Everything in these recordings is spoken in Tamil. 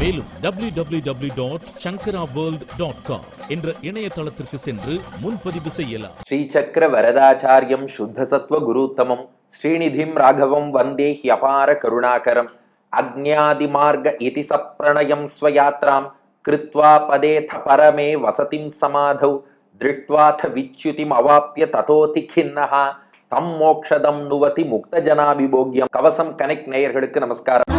மேலும் W W W dot Sankara world dot com என்ற இணையதளத்திற்கு சென்று முன்பதிவு செய்யலாம். ஸ்ரீ சக்கர வரதாச்சாரியம் சுத்த சத்வ குருத்தமம் ஸ்ரீநிதிம் ராகவம் வந்தே ஹியபார கருணாகரம் அக்ஞாதிமார்க இதி சப்ரணயம் ஸ்வயாத்ராம் கிருத்வா பதேத பரமே வசதிம் சமாதௌ திருட்வாத விச்சுதிம் அவாப்பிய ததோதி கிண்ணஹா தம் மோக்ஷதம் நுவதி முக்த ஜனாபிபோக்யம் கவசம் கனெக்ட் நேயர்களுக்கு நமஸ்காரம்.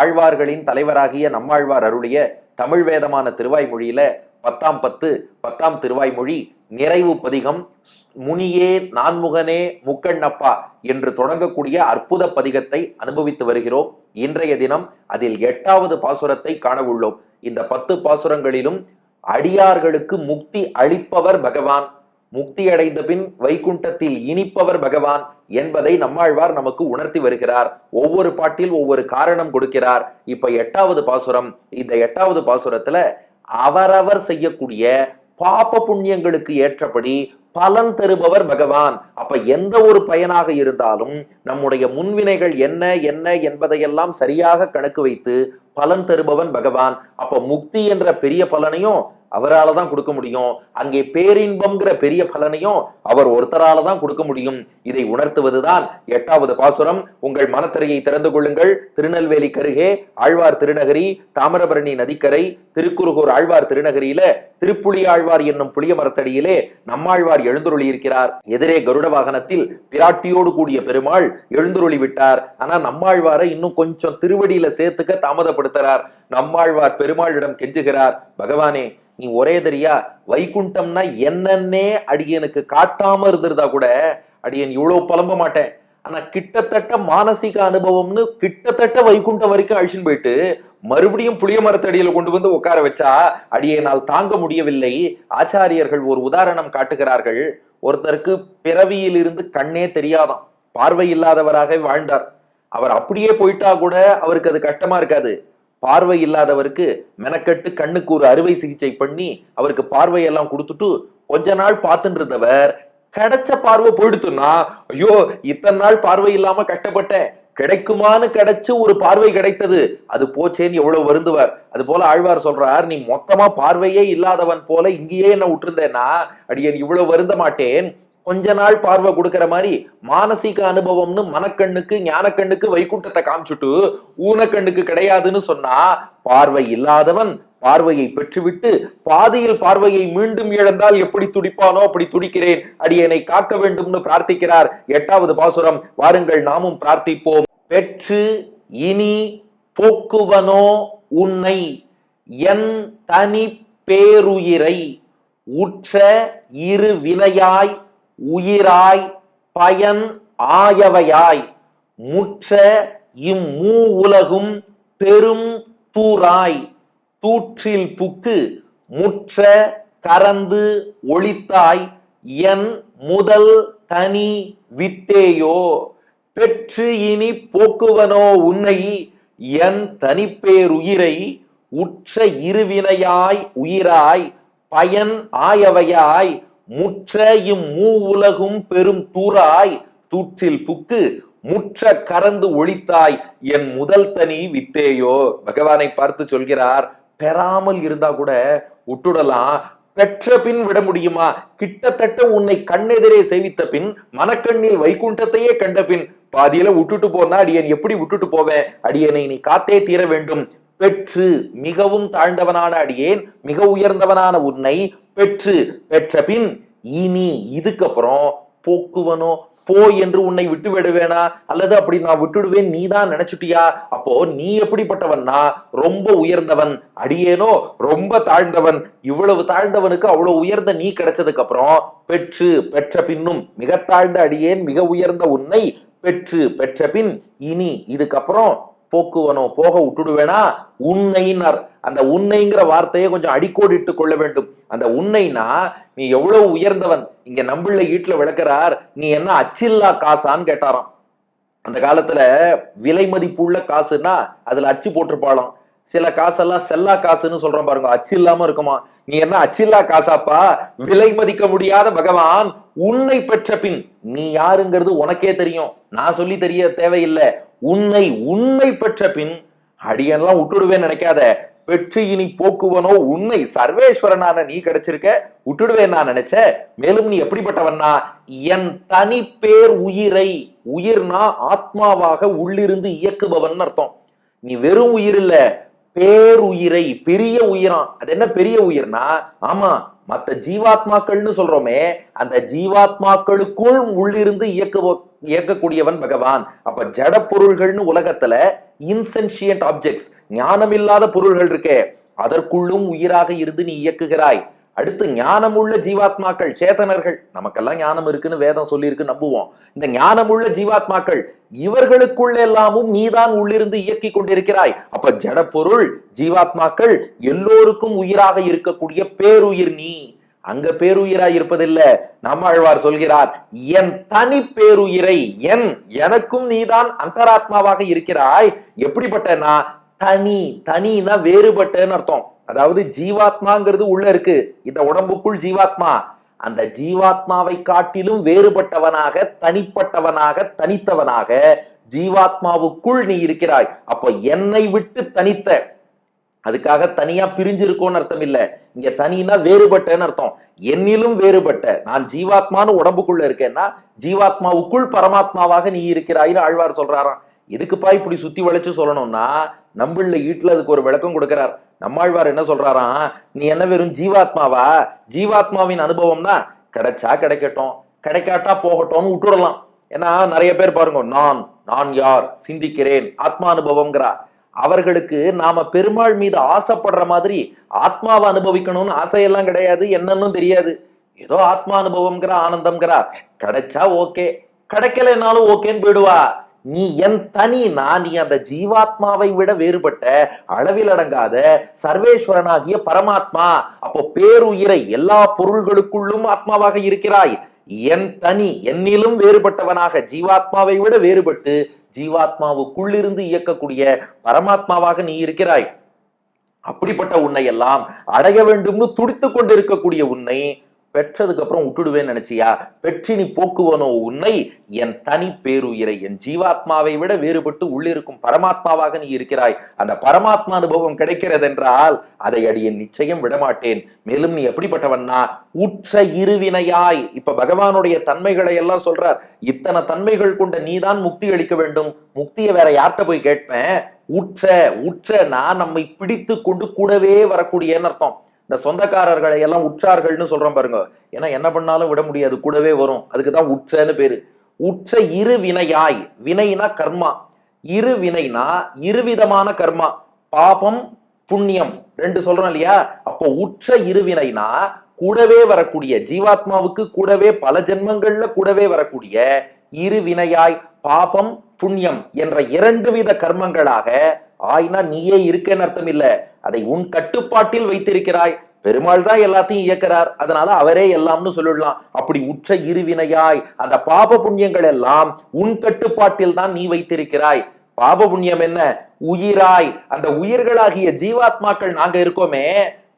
ஆழ்வார்களின் தலைவராகிய நம்மாழ்வார் அருளிய தமிழ் வேதமான திருவாய்மொழியில பத்தாம் பத்து பத்தாம் திருவாய்மொழி நிறைவு பதிகம் முனியே நான்முகனே முக்கண்ணப்பா என்று தொடங்கக்கூடிய அற்புத பதிகத்தை அனுபவித்து வருகிறோம். இன்றைய தினம் அதில் எட்டாவது பாசுரத்தை காணவுள்ளோம். இந்த பத்து பாசுரங்களிலும் அடியார்களுக்கு முக்தி அளிப்பவர் பகவான். முக்தி அடைந்த பின் வைகுண்டத்தில் இனிப்பவர் பகவான் என்பதை நம்மாழ்வார் நமக்கு உணர்த்தி வருகிறார். ஒவ்வொரு பாட்டில் ஒவ்வொரு காரணம் கொடுக்கிறார். இப்ப எட்டாவது பாசுரம் இந்த எட்டாவது பாசுரத்துல அவரவர் செய்யக்கூடிய பாப புண்ணியங்களுக்கு ஏற்றபடி பலன் தருபவர் பகவான். அப்ப எந்த ஒரு பயனாக இருந்தாலும் நம்முடைய முன்வினைகள் என்ன என்ன என்பதையெல்லாம் சரியாக கணக்கு வைத்து பலன் தருபவன் பகவான். அப்ப முக்தி என்ற பெரிய பலனையும் அவரால் தான் கொடுக்க முடியும். அங்கே பேரின்பம்ங்கிற பெரிய பலனையும் அவர் ஒருத்தரால தான் கொடுக்க முடியும். இதை உணர்த்துவதுதான் எட்டாவது பாசுரம். உங்கள் மனத்திரையை திறந்து கொள்ளுங்கள். திருநெல்வேலி கருகே ஆழ்வார் திருநகரி தாமிரபரணி நதிக்கரை திருக்குறுகூர் ஆழ்வார் திருநகரியில திருப்புலி ஆழ்வார் என்னும் புளிய மரத்தடியிலே நம்மாழ்வார் எழுந்துருளி இருக்கிறார். எதிரே கருட வாகனத்தில் பிராட்டியோடு கூடிய பெருமாள் எழுந்துருளி விட்டார். ஆனா நம்மாழ்வாரை இன்னும் கொஞ்சம் திருவடியில சேர்த்துக்க தாமதப்படுத்துறார் நம்மாழ்வார் பெருமாளிடம் கெஞ்சுகிறார் பகவானே நீ ஒரே தெரியா? வைகுண்டம்னா என்னன்னே அடியனுக்கு காட்டாம இருந்திருந்தா கூட அடியன் இவ்வளவு புலம்ப மாட்டேன். ஆனா கிட்டத்தட்ட மானசீக அனுபவம்னு கிட்டத்தட்ட வைகுண்டம் வரைக்கும் அழிச்சுன்னு போயிட்டு மறுபடியும் புளிய மரத்தடியில கொண்டு வந்து உட்கார வச்சா அடியனால் தாங்க முடியவில்லை. ஆச்சாரியர்கள் ஒரு உதாரணம் காட்டுகிறார்கள். ஒருத்தருக்கு பிறவியில் இருந்து கண்ணே தெரியாதாம் பார்வை இல்லாதவராக வாழ்ந்தார். அவர் அப்படியே போயிட்டா கூட அவருக்கு அது கஷ்டமா இருக்காது. பார்வை இல்லாதவருக்கு மெனக்கட்டு கண்ணுக்கு ஒரு அறுவை சிகிச்சை பண்ணி அவருக்கு பார்வையெல்லாம் கொடுத்துட்டு கொஞ்ச நாள் பார்த்துட்டு கிடைச்ச பார்வை போயிடுத்துன்னா ஐயோ இத்தனை நாள் பார்வை இல்லாம கஷ்டப்பட்டேன் கிடைக்குமான்னு கிடைச்சு ஒரு பார்வை கிடைத்தது அது போச்சேன்னு எவ்வளவு வருந்துவார். அது போல ஆழ்வார் சொல்றார் நீ மொத்தமா பார்வையே இல்லாதவன் போல இங்கேயே என்ன விட்டுருந்தேன்னா அடியன் இவ்வளவு வருந்த மாட்டேன் கொஞ்ச நாள் பார்வை கொடுக்கிற மாதிரி மானசீக அனுபவம்னு மனக்கண்ணுக்கு ஞானக்கண்ணுக்கு வைக்குண்டத்தை காமிச்சுட்டு ஊனக்கண்ணுக்கு கிடையாதுன்னு சொன்னா பார்வை இல்லாதவன் பார்வையை பெற்றுவிட்டு பாதியில் பார்வையை மீண்டும் இழந்தால் எப்படி துடிப்பானோ அப்படி துடிக்கிறேன் அடியனை காக்க வேண்டும்னு பிரார்த்திக்கிறார் எட்டாவது பாசுரம். வாருங்கள் நாமும் பிரார்த்திப்போம். பெற்று இனி போக்குவனோ உன்னை என் தனி பேருயிரை உற்ற இரு வினையாய் உயிராய் பயன் ஆயவையாய். முற்ற இம்மூ உலகும் பெரும் தூராய். தூற்றில் புக்கு முற்ற கறந்து ஒளித்தாய் என் முதல் தனி வித்தேயோ? பெற்று இனி போக்குவனோ உன்னை? என் தனிப்பேருயிரை உற்ற இருவினையாய் உயிராய் பயன் ஆயவையாய். முற்ற இம்மூ உலகும் பெரும் தூராய் தூற்றில் புக்கு முற்ற கறந்து ஒளித்தாய் என் முதல் தனி வித்தேயோ. பகவானை பார்த்து சொல்கிறார் பெறாமல் இருந்தா கூட விட்டுடலாம் பெற்ற பின் விட முடியுமா? கிட்டத்தட்ட உன்னை கண்ணெதிரே சேவித்த பின் மனக்கண்ணில் வைகுண்டத்தையே கண்ட பின் பாதியில விட்டுட்டு போனா அடியன் எப்படி விட்டுட்டு போவேன்? அடியனை நீ காத்தே தீர வேண்டும். பெற்று மிகவும் தாழ்ந்தவனான அடியேன் மிக உயர்ந்தவனான உன்னை பெற்று பெற்ற பின் இனி இதுக்கப்புறம் போக்குவனோ போ என்று உன்னை விட்டு விடுவேனா அல்லது அப்படி நான் விட்டுடுவேன் நீ தான் நினைச்சுட்டியா? அப்போ நீ எப்படிப்பட்டவன்னா ரொம்ப உயர்ந்தவன் அடியேனோ ரொம்ப தாழ்ந்தவன் இவ்வளவு தாழ்ந்தவனுக்கு அவ்வளவு உயர்ந்த நீ கிடைச்சதுக்கு அப்புறம் பெற்று பெற்ற பின்னும் மிக தாழ்ந்த அடியேன் மிக உயர்ந்த உன்னை பெற்று பெற்ற பின் இனி இதுக்கப்புறம் போக்குவனோ போக விட்டுடுவேனா? உன்னைனார் அந்த உன்னைங்கிற வார்த்தையை கொஞ்சம் அடிக்கோடிட்டு கொள்ள வேண்டும். அந்த உன்னைனா நீ எவ்வளவு உயர்ந்தவன் இங்க நம்பிள்ள ஈட்டுல விளக்குறார் நீ என்ன அச்சில்லா காசான்னு கேட்டாராம். அந்த காலத்துல விலை மதிப்புள்ள காசுன்னா அதுல அச்சு போட்டிருப்பாளாம். சில காசெல்லாம் செல்லா காசுன்னு சொல்றோம் பாருங்க. அச்சு இல்லாம இருக்குமா? நீ என்ன அச்சில்லா காசாப்பா? விலை மதிக்க முடியாத பகவான் உன்னை பெற்ற பின். நீ யாருங்கிறது உனக்கே தெரியும். நான் சொல்லி தெரிய தேவையில்லை. உன்னை உன்னை பெற்ற பின் அடியெல்லாம் விட்டுடுவேன் நினைக்காத. பெற்று இனி போக்குவனோ உன்னை சர்வேஸ்வரனான நீ கிடைச்சிருக்க. விட்டுடுவேன் நான் நினைச்ச. மேலும் நீ எப்படிப்பட்டவன்னா? என் தனி பேர் உயிரை உயிர்னா ஆத்மாவாக உள்ளிருந்து இயக்குபவன் அர்த்தம். நீ வெறும் உயிர் இல்ல. பேருயிரை பெரிய உயிராம். அது என்ன பெரிய உயிர்னா ஆமா மத்த ஜீவாத்மாக்கள்னு சொல்றோமே அந்த ஜீவாத்மாக்களுக்குள் உள்ளிருந்து இயக்கு இயக்கக்கூடியவன் பகவான். அப்ப ஜட பொருள்கள்னு உலகத்துல இன்சென்சியன்ட் ஆப்ஜெக்ட்ஸ் ஞானமில்லாத பொருள்கள் இருக்கே அதற்குள்ளும் உயிராக இருந்து நீ இயக்குகிறாய். அடுத்து ஞானமுள்ள ஜீவாத்மாக்கள் சேதனர்கள். நமக்கெல்லாம் ஞானம் இருக்குன்னு வேதம் சொல்லியிருக்கு நம்புவோம். இந்த ஞானமுள்ள ஜீவாத்மாக்கள் இவர்களுக்குள்ள எல்லாமும் நீதான் உள்ளிருந்து இயக்கி கொண்டிருக்கிறாய். அப்ப ஜடப்பொருள் ஜீவாத்மாக்கள் எல்லோருக்கும் உயிராக இருக்கக்கூடிய பேருயிர் நீ. அங்க பேருயிராய் இருப்பதில்ல. நம்மாழ்வார் சொல்கிறார் என் தனி பேருயிரை என் எனக்கும் நீதான் அந்தராத்மாவாக இருக்கிறாய். எப்படிப்பட்ட நான் தனி தனினா வேறுபட்டன்னு அர்த்தம். அதாவது ஜீவாத்மாங்கிறது உள்ள இருக்கு. இந்த உடம்புக்குள் ஜீவாத்மா. அந்த ஜீவாத்மாவை காட்டிலும் வேறுபட்டவனாக தனிப்பட்டவனாக தனித்தவனாக ஜீவாத்மாவுக்குள் நீ இருக்கிறாய். அப்போ என்னை விட்டு தனித்த. அதுக்காக தனியா பிரிஞ்சிருக்கோன்னு அர்த்தம் இல்ல. இங்க தனினா வேறுபட்டன்னு அர்த்தம். என்னிலும் வேறுபட்ட. நான் ஜீவாத்மான்னு உடம்புக்குள்ள இருக்கேன்னா ஜீவாத்மாவுக்குள் பரமாத்மாவாக நீ இருக்கிறாயின்னு ஆழ்வார் சொல்றாராம். எதுக்குப்பா இப்படி சுத்தி வளைச்சு சொல்லணும்னா நம்மள ஈட்டுல அதுக்கு ஒரு விளக்கம் கொடுக்கிறார். நம்மாழ்வார் என்ன சொல்றாராம்? நீ என்ன வெறும் ஜீவாத்மாவா? ஜீவாத்மாவின் அனுபவம்னா கிடைச்சா கிடைக்கட்டும் கிடைக்காட்டா போகட்டும்னு விட்டுடலாம். ஏன்னா நிறைய பேர் பாருங்க நான் நான் யார்? சிந்திக்கிறேன் ஆத்மா அனுபவம்ங்கிறா. அவர்களுக்கு நாம பெருமாள் மீது ஆசைப்படுற மாதிரி ஆத்மாவை அனுபவிக்கணும்னு ஆசையெல்லாம் கிடையாது என்னன்னு தெரியாது. ஏதோ ஆத்மா அனுபவம்ங்கிற ஆனந்தம்ங்கிறா. கிடைச்சா ஓகே கிடைக்கலைன்னாலும் ஓகேன்னு போயிடுவா. நீ என் தனி நான் நீ அந்த ஜீவாத்மாவை விட வேறுபட்ட அளவில் அடங்காத சர்வேஸ்வரனாகிய பரமாத்மா. அப்போ பேருயிரை எல்லா பொருள்களுக்குள்ளும் ஆத்மாவாக இருக்கிறாய். என் தனி என்னிலும் வேறுபட்டவனாக ஜீவாத்மாவை விட வேறுபட்டு ஜீவாத்மாவுக்குள்ளிருந்து இயக்கக்கூடிய பரமாத்மாவாக நீ இருக்கிறாய். அப்படிப்பட்ட உன்னை எல்லாம் அடைய வேண்டும்னு துடித்து கொண்டிருக்கக்கூடிய உன்னை பெற்றதுக்கு அப்புறம் விட்டுடுவேன்னு நினைச்சியா? பெற்றி நீ போக்குவனோ உன்னை? என் தனி பேருயிரை என் ஜீவாத்மாவை விட வேறுபட்டு உள்ளிருக்கும் பரமாத்மாவாக நீ இருக்கிறாய். அந்த பரமாத்மா அனுபவம் கிடைக்கிறது என்றால் அதை அடியேன் நிச்சயம் விடமாட்டேன். மேலும் நீ எப்படிப்பட்டவன்னா உற்ற இருவினையாய். இப்ப பகவானுடைய தன்மைகளை எல்லாம் சொல்றார். இத்தனை தன்மைகள் கொண்ட நீதான் முக்தி அளிக்க வேண்டும். முக்தியை வேற யார்கிட்ட போய் கேட்பேன்? உற்ற உற்றனா நம்மை பிடித்து கொண்டு கூடவே வரக்கூடியன்னு அர்த்தம். இந்த சொந்தக்காரர்களை எல்லாம் உற்றார்கள்னு சொல்றோம் பாருங்க. ஏன்னா என்ன பண்ணாலும் விட முடியாது கூடவே வரும். அதுக்கு தான் உற்றன்னு பேரு. உற்ற இரு வினையாய். வினைனா கர்மா. இரு வினைனா இருவிதமான கர்மா. பாபம் புண்ணியம். ரெண்டு சொல்றோம் இல்லையா? அப்போ உற்ற இருவினைனா கூடவே வரக்கூடிய ஜீவாத்மாவுக்கு கூடவே பல ஜென்மங்கள்ல கூடவே வரக்கூடிய இரு வினையாய் பாபம் புண்ணியம் என்ற இரண்டு வித கர்மங்களாக ஆயினா நீயே இருக்கேன்னு அர்த்தம் இல்ல. அதை உன் கட்டுப்பாட்டில் வைத்திருக்கிறாய். பெருமாள் தான் எல்லாத்தையும் இயக்கிறார். அதனால அவரே எல்லாம்னு சொல்லிடலாம். அப்படி உற்ற இருவினையாய் அந்த பாப புண்ணியங்கள் எல்லாம் உன் கட்டுப்பாட்டில் தான் நீ வைத்திருக்கிறாய். பாப புண்ணியம் என்ன? உயிராய். அந்த உயிர்களாகிய ஜீவாத்மாக்கள் நாங்க இருக்கோமே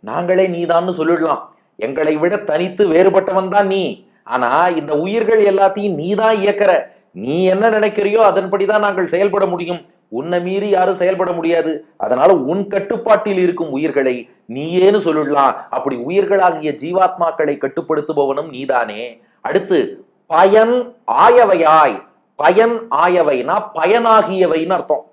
நாங்களே நீதான்னு சொல்லிடலாம். எங்களை விட தனித்து வேறுபட்டவன் தான் நீ. ஆனா இந்த உயிர்கள் எல்லாத்தையும் நீ தான் இயக்கிற. நீ என்ன நினைக்கிறியோ அதன்படிதான் நாங்கள் செயல்பட முடியும். உன்னை மீறி யாரும் செயல்பட முடியாது. அதனால உன் கட்டுப்பாட்டில் இருக்கும் உயிர்களை நீயேன்னு சொல்லிடலாம். அப்படி உயிர்களாகிய ஜீவாத்மாக்களை கட்டுப்படுத்துபவனும் நீதானே. அடுத்து பயன் ஆயவையாய். பயன் ஆயவைனா பயனாகியவைன்னு அர்த்தம்.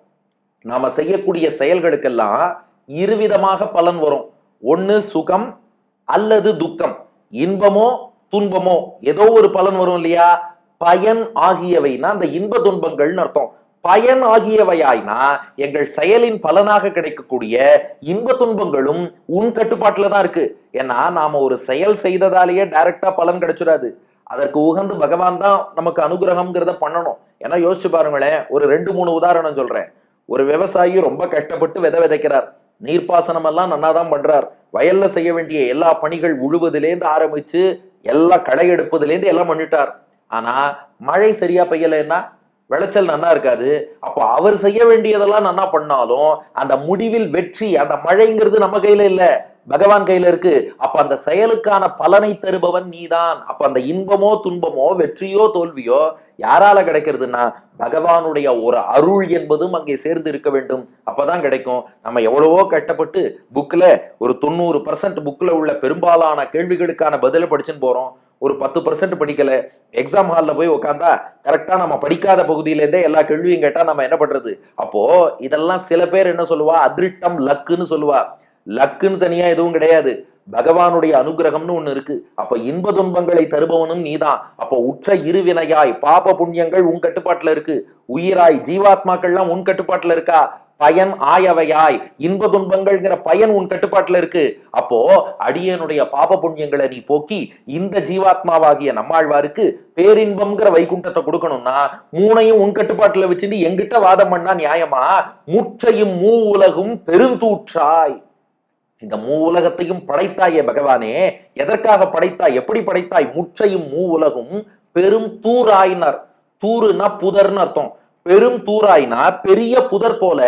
நாம செய்யக்கூடிய செயல்களுக்கெல்லாம் இருவிதமாக பலன் வரும். ஒன்னு சுகம் அல்லது துக்கம். இன்பமோ துன்பமோ ஏதோ ஒரு பலன் வரும் இல்லையா? பயன் ஆகியவைனா அந்த இன்ப துன்பங்கள்னு அர்த்தம். பயன் ஆகியவையாய்னா எங்கள் செயலின் பலனாக கிடைக்கக்கூடிய இன்ப துன்பங்களும் உன் கட்டுப்பாட்டுல தான் இருக்கு. ஏன்னா நாம ஒரு செயல் செய்ததாலேயே டைரக்டா பலன் கிடைச்சிடாது அதற்கு உகந்து பகவான் தான் நமக்கு அனுகிரகம்ங்கிறத பண்ணணும். ஏன்னா யோசிச்சு பாருங்களேன் ஒரு ரெண்டு மூணு உதாரணம் சொல்றேன். ஒரு விவசாயி ரொம்ப கஷ்டப்பட்டு விதை விதைக்கிறார். நீர்ப்பாசனம் எல்லாம் நன்னா தான் பண்றார். வயல்ல செய்ய வேண்டிய எல்லா பணிகள் உழுவதிலேருந்து ஆரம்பிச்சு எல்லா களை எடுப்பதுலேருந்து எல்லாம் பண்ணிட்டார். ஆனா மழை சரியா பெய்யலைன்னா விளைச்சல் நன்னா இருக்காது. அப்போ அவர் செய்ய வேண்டியதெல்லாம் நன்னா பண்ணாலும் அந்த முடிவில் வெற்றி அந்த மழைங்கிறது நம்ம கையில இல்ல. பகவான் கையில இருக்கு. அப்ப அந்த செயலுக்கான பலனை தருபவன் நீதான். அப்ப அந்த இன்பமோ துன்பமோ வெற்றியோ தோல்வியோ யாரால கிடைக்கிறதுனா பகவானுடைய ஒரு அருள் என்பதும் அங்கே சேர்ந்து இருக்க வேண்டும். அப்பதான் கிடைக்கும். நம்ம எவ்வளவோ கட்டப்பட்டு புக்ல ஒரு தொண்ணூறு பர்சன்ட் புக்ல உள்ள பெரும்பாலான கேள்விகளுக்கான பதில படிச்சுன்னு போறோம். ஒரு பத்து பர்சன்ட் படிக்கல. எக்ஸாம் ஹால்ல போய் உட்காந்தா கரெக்டா நம்ம படிக்காத பகுதியில இருந்தே எல்லா கேள்வியும் கேட்டா நம்ம என்ன பண்றது? அப்போ இதெல்லாம் சில பேர் என்ன சொல்லுவா? அதிர்ஷ்டம் லக்குன்னு சொல்லுவா. லக்குன்னு தனியா எதுவும் கிடையாது. பகவானுடைய அனுகிரகம்னு ஒண்ணு இருக்கு. அப்ப இன்ப துன்பங்களை தருபவனும் நீதான். அப்போ உற்ற இருவினையாய் பாப புண்ணியங்கள் உன் கட்டுப்பாட்டுல இருக்கு. உயிராய் ஜீவாத்மாக்கள்லாம் உன் கட்டுப்பாட்டுல இருக்கா? பயன் ஆயவையாய். இன்ப துன்பங்கள்ங்கிற பயன் உன் கட்டுப்பாட்டுல இருக்கு. அப்போ அடியனுடைய பாப புண்ணியங்களை நீ போக்கி இந்த ஜீவாத்மாவாகிய நம்மாழ்வாருக்கு பேரின்பம்ங்கிற வைகுண்டத்தை கொடுக்கணும்னா மூணையும் உன் கட்டுப்பாட்டுல வச்சுட்டு எங்கிட்ட வாதம் பண்ணா நியாயமா? முற்றையும் மூ உலகும் பெருந்தூற்றாய். இந்த மூ உலகத்தையும் படைத்தாயே பகவானே. எதற்காக படைத்தாய்? எப்படி படைத்தாய்? முற்றையும் மூ உலகும் பெரும் தூராயினர். தூறுனா புதர்னு அர்த்தம். பெரும் தூராயினா பெரிய புதர் போல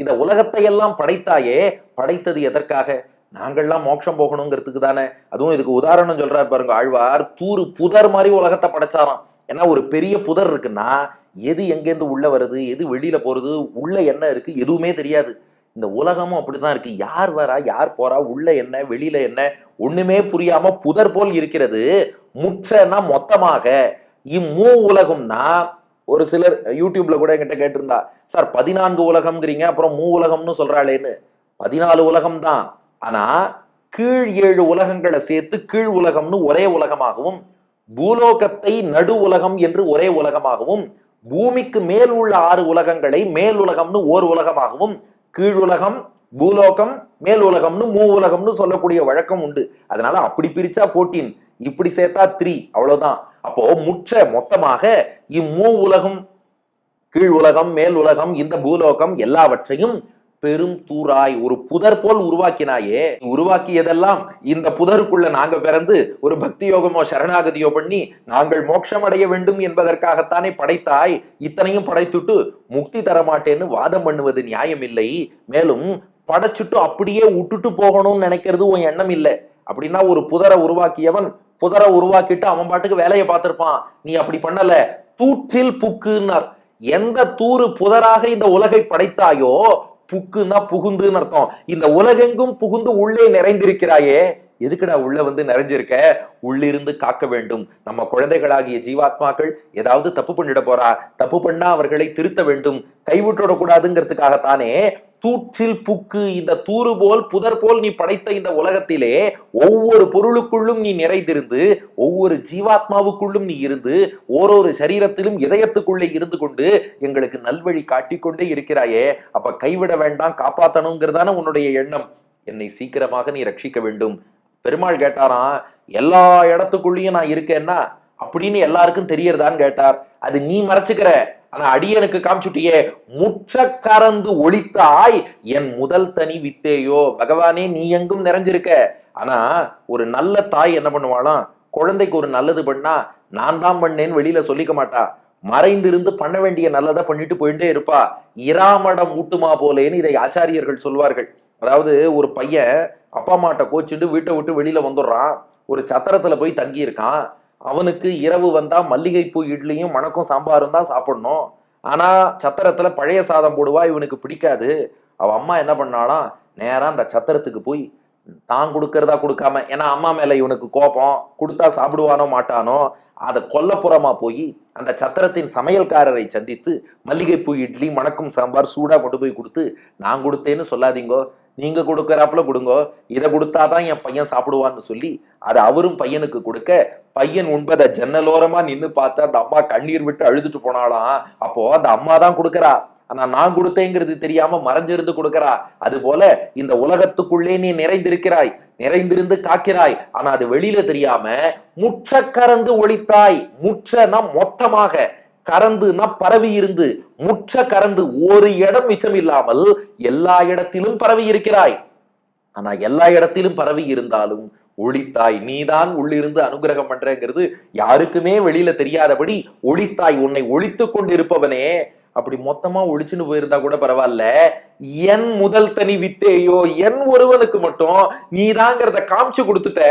இந்த உலகத்தை எல்லாம் படைத்தாயே படைத்தது எதற்காக? நாங்கள்லாம் மோட்சம் போகணுங்கிறதுக்கு தானே. அதுவும் இதுக்கு உதாரணம் சொல்றாரு பாருங்க ஆழ்வார் தூறு புதர் மாதிரி உலகத்தை படைச்சாராம். ஏன்னா ஒரு பெரிய புதர் இருக்குன்னா எது எங்கேருந்து உள்ள வருது எது வெளியில போறது உள்ள என்ன இருக்கு எதுவுமே தெரியாது. இந்த உலகமும் அப்படிதான் இருக்கு. யார் வரா யார் போறா உள்ள என்ன வெளியில என்ன ஒண்ணுமே புரியாம புதர் போல் இருக்கிறது. முற்றனா மொத்தமாக இம்மூ உலகம்னா ஒரு சிலர் யூடியூப்ல கூட என்கிட்ட கேட்டிருந்தா சார் பதினான்கு உலகம்ங்கிறீங்க அப்புறம் மூ உலகம்னு சொல்றாளேன்னு. பதினாலு உலகம் தான் ஆனா கீழ் ஏழு உலகங்களை சேர்த்து கீழ் உலகம்னு ஒரே உலகமாகவும் பூலோகத்தை நடு உலகம் என்று ஒரே உலகமாகவும் பூமிக்கு மேல் உள்ள ஆறு உலகங்களை மேல் உலகம்னு ஓர் உலகமாகவும் கீழ் உலகம் பூலோகம் மேல் உலகம்னு மூ உலகம்னு சொல்லக்கூடிய வழக்கம் உண்டு. அதனால அப்படி பிரிச்சா 14 இப்படி சேர்த்தா த்ரீ அவ்வளவுதான். அப்போ முற்ற மொத்தமாக இம்மூ உலகம் கீழ் உலகம் மேல் உலகம் இந்த பூலோகம் எல்லாவற்றையும் பெரும் தூராய் ஒரு புதர் போல் உருவாக்கினாயே. உருவாக்கியதெல்லாம் இந்த புதருக்குள்ள நாங்க பிறந்து ஒரு பக்தி யோகமோ சரணாகதியோ பண்ணி நாங்கள் மோட்சம் அடைய வேண்டும் என்பதற்காகத்தானே படைத்தாய். இத்தனையும் படைத்துட்டு முக்தி தரமாட்டேன்னு வாதம் பண்ணுவது நியாயம் இல்லை மேலும் படைச்சுட்டு அப்படியே விட்டுட்டு போகணும்னு நினைக்கிறது உன் எண்ணம் இல்லை. அப்படின்னா ஒரு புதரை உருவாக்கியவன் புதரை உருவாக்கிட்டு அவன் பாட்டுக்கு வேலையை பார்த்திருப்பான். நீ அப்படி பண்ணல. தூற்றில் புக்குன்னார். எந்த தூறு புதராக இந்த உலகை படைத்தாயோ புக்குன்னா புகுந்துன்னு அர்த்தம். இந்த உலகெங்கும் புகுந்து உள்ளே நிறைந்திருக்கிறாயே. எதுக்குடா உள்ள வந்து நிறைஞ்சிருக்க? உள்ளிருந்து காக்க வேண்டும். நம்ம குழந்தைகளாகிய ஜீவாத்மாக்கள் ஏதாவது தப்பு பண்ணிட போறா? தப்பு பண்ணா அவர்களை திருத்த வேண்டும். கைவிட்டுடக்கூடாதுங்கிறதுக்காகத்தானே தூற்றில் புக்கு இந்த தூறு போல் புதர் போல் நீ படைத்த இந்த உலகத்திலே ஒவ்வொரு பொருளுக்குள்ளும் நீ நிறைந்திருந்து ஒவ்வொரு ஜீவாத்மாவுக்குள்ளும் நீ இருந்து ஓரொரு சரீரத்திலும் இதயத்துக்குள்ளே இருந்து கொண்டு எங்களுக்கு நல்வழி காட்டிக்கொண்டே இருக்கிறாயே. அப்ப கைவிட வேண்டாம் காப்பாத்தணுங்கிறதான உன்னுடைய எண்ணம். என்னை சீக்கிரமாக நீ ரட்சிக்க வேண்டும். பெருமாள் கேட்டாராம் எல்லா இடத்துக்குள்ளேயும் நான் இருக்கேன்னா? அப்படின்னு எல்லாருக்கும் தெரியறதான்னு கேட்டார். அது நீ மறைச்சுக்கிற. ஆனா அடியனுக்கு காமிச்சுட்டியே முற்ற கறந்து ஒளித்தாய் என் முதல் தனி வித்தேயோ பகவானே நீ எங்கும் நிறைஞ்சிருக்க. ஆனா ஒரு நல்ல தாய் என்ன பண்ணுவாளாம்? குழந்தைக்கு ஒரு நல்லது பண்ணா நான் தான் பண்ணேன்னு வெளியில சொல்லிக்க மாட்டா. மறைந்திருந்து பண்ண வேண்டிய நல்லதை பண்ணிட்டு போயிட்டே இருப்பா. இராமடம் ஊட்டுமா போலேன்னு இதை ஆச்சாரியர்கள் சொல்வார்கள். அதாவது ஒரு பையன் அப்பா அம்மாட்ட கோச்சுட்டு வீட்டை விட்டு வெளியில வந்துடுறான். ஒரு சத்திரத்துல போய் தங்கி இருக்கான் அவனுக்கு இரவு வந்தா மல்லிகைப்பூ இட்லியும் மணக்கும் சாம்பாரும் தான் சாப்பிடணும். ஆனா சத்திரத்துல பழைய சாதம் போடுவா இவனுக்கு பிடிக்காது. அவ அம்மா என்ன பண்ணாலாம் நேரா அந்த சத்திரத்துக்கு போய் தான் கொடுக்கறதா கொடுக்காம ஏன்னா அம்மா மேல இவனுக்கு கோபம் கொடுத்தா சாப்பிடுவானோ மாட்டானோ அதை கொல்லப்புறமா போய் அந்த சத்திரத்தின் சமையல்காரரை சந்தித்து மல்லிகைப்பூ இட்லி மணக்கும் சாம்பார் சூடா கொண்டு போய் கொடுத்து நான் கொடுத்தேன்னு சொல்லாதீங்கோ. நீங்க கொடுக்கறாப்புல கொடுங்க. இதை கொடுத்தாதான் என் பையன் சாப்பிடுவான்னு சொல்லி அதை அவரும் பையனுக்கு கொடுக்க பையன் உண்பதை ஜன்னலோரமா நின்று பார்த்து அந்த அம்மா கண்ணீர் விட்டு அழுதுட்டு போனாலாம் அப்போ அந்த அம்மா தான் கொடுக்கறா. ஆனா நான் கொடுத்தேங்கிறது தெரியாம மறைஞ்சிருந்து கொடுக்கறா. அது போல இந்த உலகத்துக்குள்ளே நீ நிறைந்திருக்கிறாய் நிறைந்திருந்து காக்கிறாய். ஆனா அது வெளியில தெரியாம முற்ற கறந்து ஒளித்தாய் முற்றனா மொத்தமாக. கறந்துனா பரவி இருந்து. முற்ற கறந்து ஒரு இடம் மிச்சம் இல்லாமல் எல்லா இடத்திலும் பரவி இருக்கிறாய். ஆனா எல்லா இடத்திலும் பரவி இருந்தாலும் ஒளித்தாய். நீதான் உள்ளிருந்து அனுகிரகம் பண்றேங்கிறது யாருக்குமே வெளியில தெரியாதபடி ஒளித்தாய். உன்னை ஒழித்து கொண்டிருப்பவனே. அப்படி மொத்தமா ஒழிச்சுன்னு போயிருந்தா கூட பரவாயில்ல. என் முதல் தனி வித்தேயோ என் ஒருவனுக்கு மட்டும் நீதாங்கிறத காமிச்சு கொடுத்துட்ட.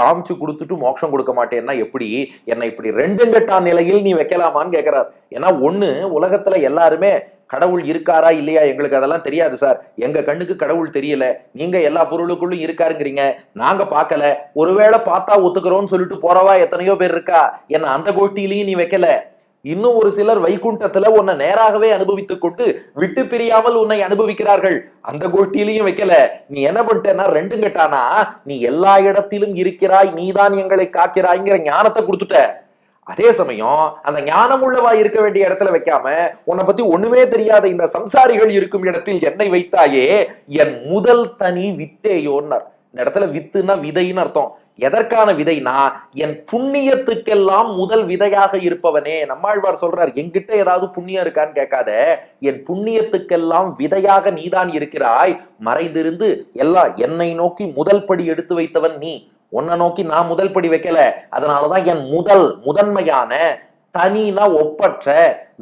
காமிச்சு கொடுத்துட்டு மோட்சம் கொடுக்க மாட்டேன்னா எப்படி? என்னை இப்படி ரெண்டுங்கட்டா நிலையில் நீ வைக்கலாமான்னு கேட்கிறார் ஏன்னா ஒண்ணு உலகத்துல எல்லாருமே கடவுள் இருக்காரா இல்லையா? எங்களுக்கு அதெல்லாம் தெரியாது சார். எங்க கண்ணுக்கு கடவுள் தெரியல. நீங்க எல்லா பொருளுக்குள்ளும் இருக்காருங்கிறீங்க. நாங்க பார்க்கல. ஒருவேளை பார்த்தா ஒத்துக்கிறோம்னு சொல்லிட்டு போறவா எத்தனையோ பேர் இருக்கா? என்ன அந்த கோஷ்டியிலையும் நீ வைக்கல. இன்னும் ஒரு சிலர் வைகுண்டத்துல உன்னை நேராகவே அனுபவித்துக் கொண்டு விட்டு பிரியாமல் உன்னை அனுபவிக்கிறார்கள். அந்த கோஷ்டியிலையும் வைக்கல. நீ என்ன பண்ணிட்டேன்னா ரெண்டும் கேட்டானா நீ எல்லா இடத்திலும் இருக்கிறாய் நீதான் எங்களை காக்கிறாய்ங்கிற ஞானத்தை கொடுத்துட்ட. அதே சமயம் அந்த ஞானம் உள்ளவா இருக்க வேண்டிய இடத்துல வைக்காம உன்னை பத்தி ஒண்ணுமே தெரியாத இந்த சம்சாரிகள் இருக்கும் இடத்தில் என்னை வைத்தாயே என் முதல் தனி வித்தேயோன்னார். இந்த இடத்துல வித்துன்னா விதைன்னு அர்த்தம். எதற்கான விதைனா என் புண்ணியத்துக்கெல்லாம் முதல் விதையாக இருப்பவனே. நம்மாழ்வார் சொல்றார் எங்கிட்ட ஏதாவது புண்ணியம் இருக்கான்னு கேட்காத. என் புண்ணியத்துக்கெல்லாம் விதையாக நீதான் இருக்கிறாய். மறைந்திருந்து எல்லாம் என்னை நோக்கி முதல் படி எடுத்து வைத்தவன் நீ. உன்னை நோக்கி நான் முதல் படி வைக்கல. அதனாலதான் என் முதல் முதன்மையான தனினா ஒப்பற்ற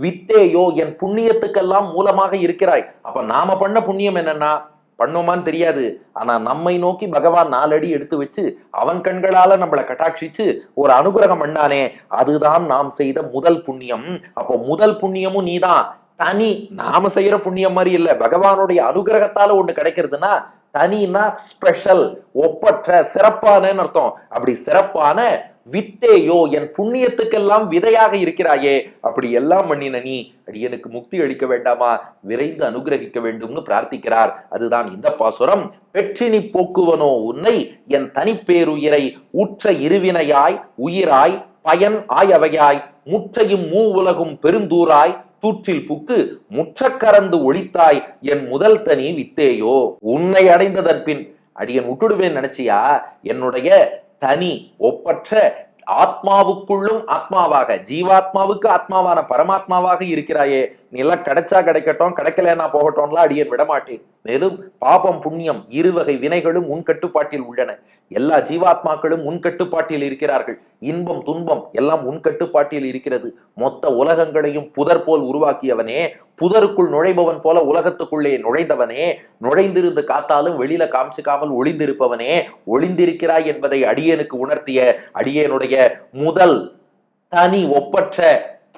வித்தேயோ என் புண்ணியத்துக்கெல்லாம் மூலமாக இருக்கிறாய். அப்ப நாம பண்ண புண்ணியம் என்னன்னா பண்ணோமான்னு தெரியாது. ஆனா நம்மை நோக்கி பகவான் நாலடி எடுத்து வச்சு அவன் கண்களால நம்மளை கட்டாட்சிச்சு ஒரு அனுகிரகம் பண்ணானே அதுதான் நாம் செய்த முதல் புண்ணியம். அப்போ முதல் புண்ணியமும் நீதான். தனி நாம செய்யற புண்ணியம் மாதிரி இல்ல. பகவானுடைய அனுகிரகத்தால ஒண்ணு கிடைக்கிறதுனா தனினா ஸ்பெஷல் ஒப்பற்ற சிறப்பானன்னு அர்த்தம். அப்படி சிறப்பான வித்தேயோ என் புண்ணியத்துக்கெல்லாம் விதையாக இருக்கிறாயே அப்படி எல்லாம் பண்ணின நீ அடியனுக்கு முக்தி அளிக்க வேண்டாமா? விரைந்து அனுகிரகிக்க வேண்டும்னு பிரார்த்திக்கிறார். அதுதான் இந்த பாசுரம். பெற்றினி போக்குவனோ உன்னை என் தனிப்பேருயிரை உற்ற இருவினையாய் உயிராய் பயன் ஆயவையாய் முற்றையும் மூ உலகும் பெருந்தூராய் தூற்றில் புக்கு முற்றக்கறந்து ஒளித்தாய் என் முதல் தனி வித்தேயோ. உன்னை அடைந்ததன் பின் அடியன் விட்டுடுவேன் நினைச்சியா? என்னுடைய தனி ஒப்பற்ற ஆத்மாவுக்குள்ளும் ஆத்மாவாக ஜீவாத்மாவுக்கு ஆத்மாவான பரமாத்மாவாக இருக்கிறாயே. நீ எல்லாம் கிடைச்சா கிடைக்கட்டும் கிடைக்கலன்னா போகட்டும்லாம் அடியேன் விடமாட்டேன். மேலும் பாபம் புண்ணியம் இருவகை வினைகளும் உன் கட்டுப்பாட்டில் உள்ளன. எல்லா ஜீவாத்மாக்களும் உன் கட்டுப்பாட்டில் இருக்கிறார்கள். இன்பம் துன்பம் எல்லாம் உன் கட்டுப்பாட்டில் இருக்கிறது. மொத்த உலகங்களையும் புதர் போல் உருவாக்கியவனே புதருக்குள் நுழைபவன் போல உலகத்துக்குள்ளே நுழைந்தவனே நுழைந்திருந்து காத்தாலும் வெளியில காமிச்சுக்காமல் ஒளிந்திருப்பவனே ஒளிந்திருக்கிறாய் என்பதை அடியனுக்கு உணர்த்திய அடியனுடைய முதல் தனி ஒப்பற்ற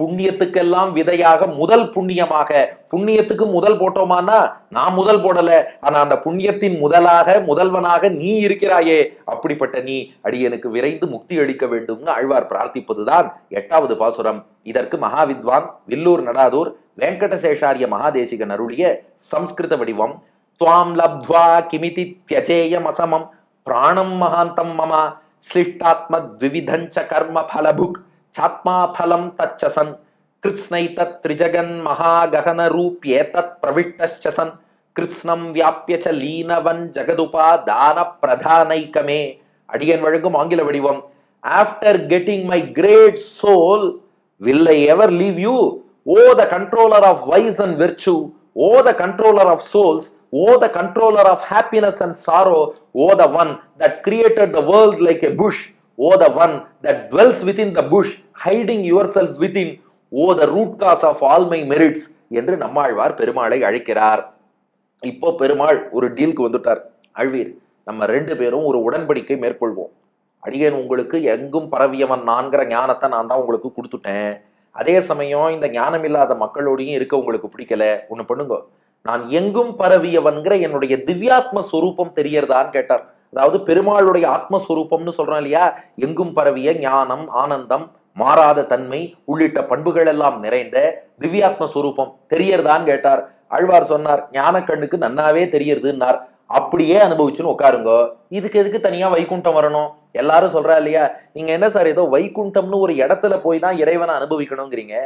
புண்ணியத்துக்கெல்லாம் விதையாக முதல் புண்ணியமாக புண்ணியத்துக்கு முதல் போட்டோமானா நான் முதல் போடல ஆனா அந்த புண்ணியத்தின் முதலாக முதல்வனாக நீ இருக்கிறாயே அப்படிப்பட்ட நீ அடியனுக்கு விரைந்து முக்தி அளிக்க வேண்டும்னு ஆழ்வார் பிரார்த்திப்பதுதான் எட்டாவது பாசுரம். இதற்கு மகாவித்வான் வில்லூர் நடாதூர் வெங்கடசேஷாரிய மகாதேசிகன் அருளிய சம்ஸ்கிருத வடிவம் துவாம் லப்த்வா கிமிதி தியஜேயம் அசமம் பிராணம் மகாந்தம் மம ஸ்லிஷ்டாத்ம த்விவிதஞ்ச கர்ம ஃபலபுக் சாத்மா ஃபலம் தச்சசன் கிருத்ஸ்னைதத் த்ரிஜகன் மகாககன ரூப்யேதத் பிரவிஷ்டச்சசன் கிருத்ஸ்னம் வியாபிய ச லீனவன் ஜகதுபா தான பிரதானைக்கமே அடியன் வழங்கும் ஆங்கில வடிவம் after getting my great soul will I ever leave O the controller of vice and virtue O the controller of souls O the controller of happiness and sorrow O the one that created the world like a bush O the one that dwells within the bush hiding yourself within O the root cause of all my merits என்று நம்மாழ்வார் பெருமாளை அழைக்கிறார் இப்போ பெருமாள் ஒரு டீலுக்கு வந்துட்டார் அழ்வீர் நம்ம ரெண்டு பேரும் ஒரு உடன்படிக்கை மேற்கொள்வோம் அடியேன் உங்களுக்கு எங்கும் பரவியவன் நான்கிற ஞானத்தை நான் தான் உங்களுக்கு கொடுத்துட்டேன் அதே சமயம் இந்த ஞானம் இல்லாத மக்களோடையும் இருக்க உங்களுக்கு பிடிக்கல ஒன்று பண்ணுங்க. நான் எங்கும் பரவியவன்கிற என்னுடைய திவ்யாத்ம ஸ்வரூபம் தெரியறதான்னு கேட்டார். அதாவது பெருமாளுடைய ஆத்மஸ்வரூபம்னு சொல்றோம் இல்லையா? எங்கும் பரவிய ஞானம் ஆனந்தம் மாறாத தன்மை உள்ளிட்ட பண்புகள் எல்லாம் நிறைந்த திவ்யாத்ம ஸ்வரூபம் தெரியறதான்னு கேட்டார். ஆழ்வார் சொன்னார் ஞான கண்ணுக்கு நன்னாவே தெரியறதுன்னார். அப்படியே அனுபவிச்சுன்னு உட்காருங்க. இதுக்கு எதுக்கு தனியா வைகுண்டம் வரணும்? எல்லாரும் சொல்றா இல்லையா? நீங்க என்ன சார் ஏதோ வைகுண்டம்னு ஒரு இடத்துல போய் தான் இறைவனை அனுபவிக்கணுங்கிறீங்க?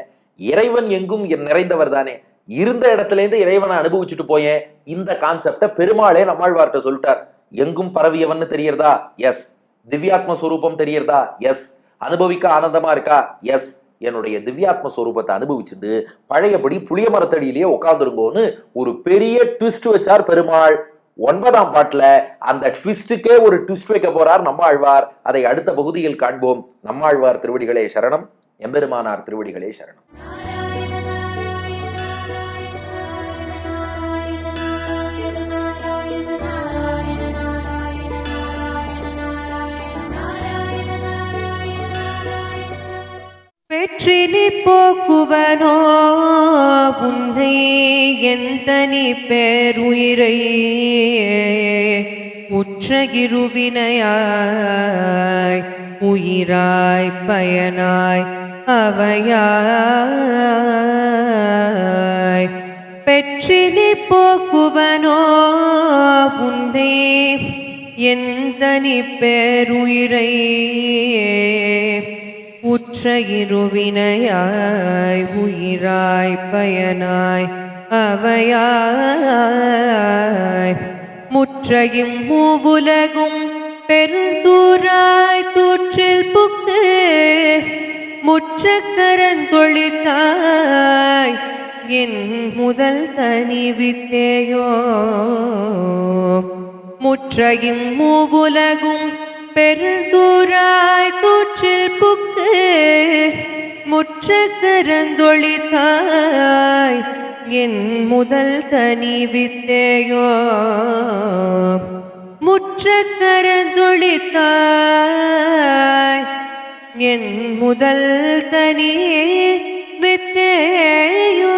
இறைவன் எங்கும் நிறைந்தவர் தானே. இருந்த இடத்துல இருந்து இறைவனை அனுபவிச்சுட்டு போயேன். இந்த கான்செப்டை பெருமாளே நம்மாழ்வார்கிட்ட சொல்லிட்டார். எங்கும் பரவியவன்னு தெரியறதா எஸ் திவ்யாத்ம ஸ்வரூபம் தெரியறதா எஸ் அனுபவிக்க ஆனந்தமா இருக்கா? எஸ் என்னுடைய திவ்யாத்ம ஸ்வரூபத்தை அனுபவிச்சுட்டு பழையபடி புளிய மரத்தடியிலேயே உட்காந்துருங்கோன்னு ஒரு பெரிய ட்விஸ்ட் வச்சார் பெருமாள். ஒன்பதாம் பாட்டுல அந்த ட்விஸ்டுக்கே ஒரு ட்விஸ்ட் வைக்க போறார் நம்மாழ்வார். அதை அடுத்த பகுதியில் காண்போம். நம்மாழ்வார் திருவடிகளே சரணம். எம்பெருமானார் திருவடிகளே சரணம். வெற்றி போக்குவனோ உன்னை எந்த பேருயிரை உற்றகிருவினையாய் உயிராய் பயனாய் அவையாய். பெற்றினி போக்குவனோ உன்னை எந்தனி நீ பேருயிரை உற்ற இருவினையாய் உயிராய் பயனாய் அவையாய். முற்றையும் மூவுலகும் பெருந்தூராய் தூற்றில் புக்கு முற்ற கரந்தொழித்தாய் என் முதல் தனி வித்தேயோ. முற்றையும் மூவுலகும் பெருந்தூராய் தூற்றில் புக்கு முற்ற கரந்தொழித்தாய் என் முதல் தனி வித்தேயோ. முற்ற கரந்தொழித்தாய் என் முதல் தனி வித்தேயோ.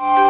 you